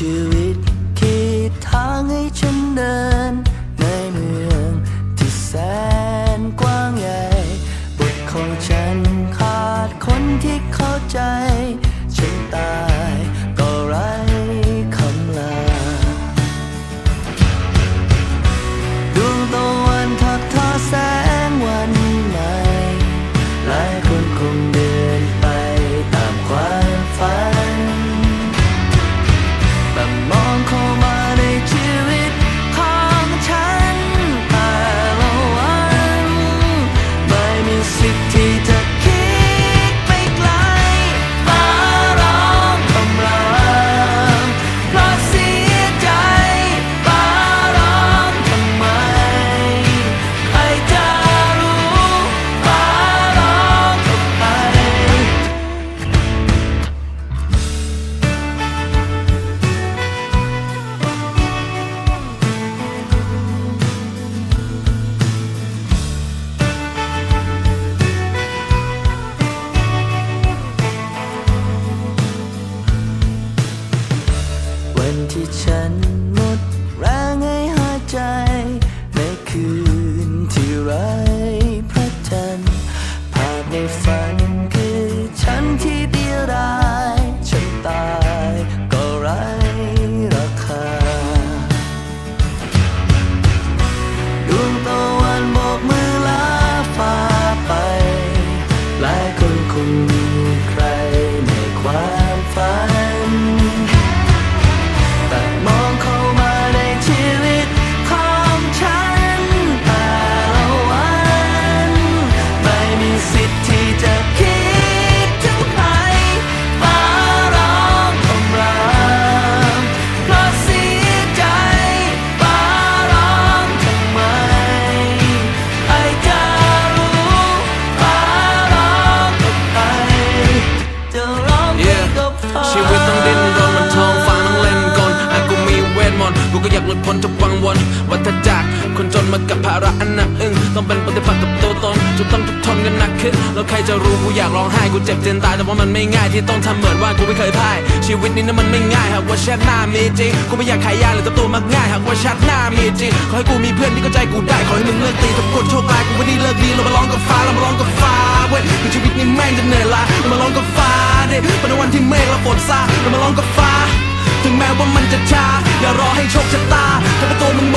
you. ที่ฉันหมด หลุดพ้นจากวังวนวัฏจักรคนจนมากับภาระอันหนักอึ้งต้องเป็นปฏิปักษ์กับตัวตนจนต้องทุกข์ทนกันหนักขึ้นแล้วใครจะรู้กูอยากร้องไห้กูเจ็บเจนตายแต่ว่ามันไม่ง่ายที่ต้องทำเหมือนว่ากูไม่เคยพ่ายชีวิตนี้นั้นมันไม่ง่ายหากว่าแชทหน้ามีจริงกูไม่อยากขายยาหรือตัวตัวมักง่ายหากว่าแชทหน้ามีจริงขอให้กูมีเพื่อนที่เข้าใจกูได้ขอให้มึงเลิกตีทำกดโชคร้ายกูไม่ได้เลิกดีเรามาร้องกับฟ้าเรามาร้องกับฟ้าเว้ยคือชีวิตนี้แม่งจะเหนื่อยล้าเรามาร้องกับฟ้าดิเป็นวันที่เมฆและฝนซาเรามาร้องกับฟ้า ถึงแม้ว่ามันจะช้าอย่ารอให้โชคชะตาทำให้ตัวมึง